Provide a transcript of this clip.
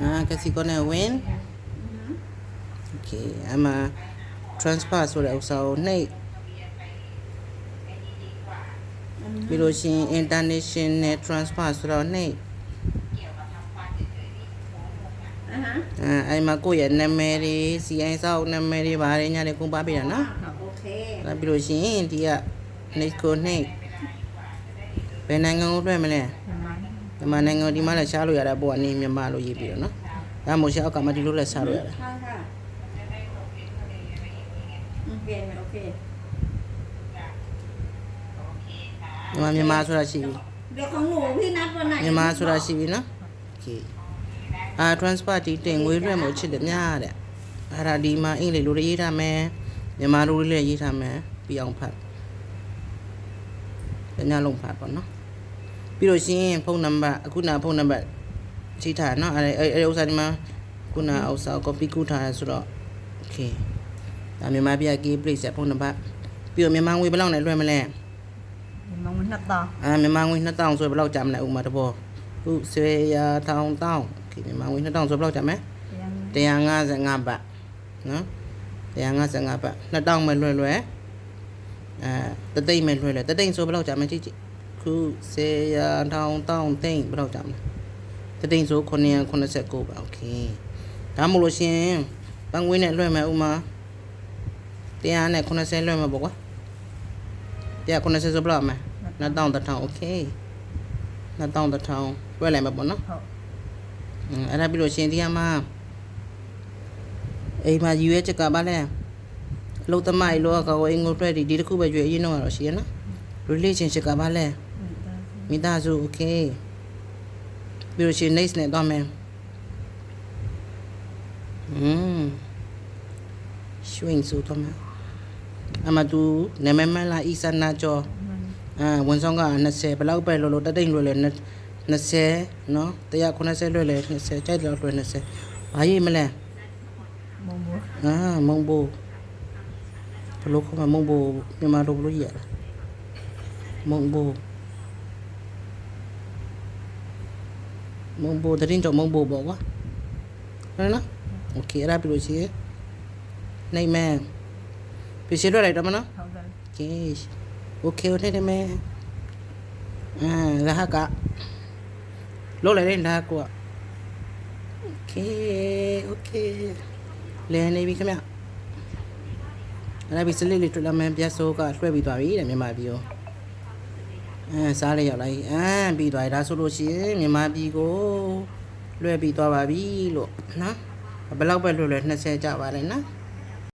อ่า Casico နဲ့ win okay အမှ transfer ဆိုတဲ့ဥစ္စာကိုနှိပ်ပြီးလို့ရှိရင် international transfer ဆိုတော့နှိပ် อ่าฮะ အဲအဲ့မှာကိုယ့်ရဲ့နာမည်တွေ CI စောက်နာမည်တွေဗားတွေညာတွေကုန်ပါပေးတာနော် โอเค အဲ့ပြီးလို့ရှိရင်ဒီက next ကိုနှိပ်ဘယ်နိုင်ငံကိုလွှဲမလဲ မြန်မာနိုင်ငံကိုဒီမှာလည်းရှားလို့ရတာပေါ့အနေမြန်မာလို့ရေးပြီးတော့နော်ဒါမှမဟုတ်ရှားအောက်ကမှဒီလိုလည်းရှားလို့ရတာ ใช่ค่ะโอเคโอเค မြန်မာမြန်မာဆိုတာရှိပြီ เดี๋ยวของหนูพี่นัดวันไหน မြန်မာဆိုတာရှိပြီနော်โอเคအာ transfer ဒီတင်ငွေလွှဲမှုချစ်တယ်များတဲ့အဲ့ဒါဒီမှာအင်္ဂလိပ်လိုရေးထားမယ်မြန်မာလိုလည်းရေးထားမယ်ပြီးအောင်ဖတ်ညလုံးဖတ်ပါနော် ပြီးလို့ရှိရင်ဖုန်းနံပါတ်အခုနဖုန်းနံပါတ်ချိန်ထားနော်အဲ့အဲ့အဲ့ဥစ္စာဒီမှာခုနဥစ္စာ copy ကူးထားရဆိုတော့โอเคဒါမြန်မာပြည်က key place ဖုန်းနံပါတ်ပြီးတော့မြန်မာငွေဘယ်လောက်နဲ့လွှဲမလဲ มองมันนัดต่อ အာမြန်မာငွေ2000ဆိုဘယ်လောက်ကြာမလဲဥမာတဘောခုဆွေရထောင်တောင်းโอเคမြန်မာငွေ2000ဆိုဘယ်လောက်ကြာမလဲ ยัง 155ဘတ်နော်155ဘတ်2000မဲ့လွယ်လွယ်အဲတသိမ့်မဲ့လွယ်လွယ်တသိမ့်ဆိုဘယ်လောက်ကြာမလဲကြည့်ကြည့် ခုဆွေရထောင်တောင်းသိမ့်ဘယ်လောက်ကြာမလဲတသိမ့်ဆို989ပါโอเคဒါမှမဟုတ်လို့ရှရင်ဘန်ငွေနဲ့လွှဲမယ်ဥမာ190လွှဲမယ်ပေါ့ကွာ190ဆိုဘယ်လောက်မလဲ2000 1000โอเค2000 1000လွှဲလိုက်မှာပေါ့နော် ဟုတ် อืมအဲ့ဒါပြီးလို့ရှရင်ဒီကမှာအိမ်မှာယူရဲချက်ကပါလဲအလုတ်သမားကြီးလောကကိုအင်္ဂုတ်တွေ့ဒီဒီတစ်ခုပဲရွေးအရင်တော့တော့ရှိရနော် relationship ကပါလဲ မိသားစု okay ပြီးလို့ရှိရင် next နဲ့သွားမယ်อืมရွှင်စုသွားမယ်အမတူနမမလာအီစနာကျော်အဲဝန်ဆောင်က20ဘလောက်ပဲလို့လို့တတိန်လွယ်လွယ်20နော်190လွယ်လွယ်20ကြိုက်တော့လွယ်20ဘာရေးမလဲမုံဘိုအာမုံဘိုဘလို့ခေါ်မမုံဘိုမြန်မာလိုဘလို့ရမုံဘို မုံဘိုတရင်တော့မုံဘိုပေါ့ကွာဟုတ်နော်โอเคအဲ့ဒါပြလို့ရှိရင်နိုင်မယ်ပြည့်စလွယ်လိုက်တော့မနော် เท่ากัน Yes. Okay ဟုတ်တယ်မဲအာလာကလို့လည်းလာကွာ Okay okay လဲနေပြီခင်ဗျအဲ့ဒါပြီးစလေးလေးတွေ့လာမယ်ပြတ်စိုးကလွှဲပြီးသွားပြီတဲ့မြန်မာပြည်ကို အဲစားလေးရောက်လိုက်အာပြီးသွားပြီဒါဆိုလို့ရှိရင်မြန်မာပြည်ကိုလွှဲပြီးသွားပါပြီလို့နော်ဘယ်လောက်ပဲလွှဲလွှဲ20ကျပါတယ်နော်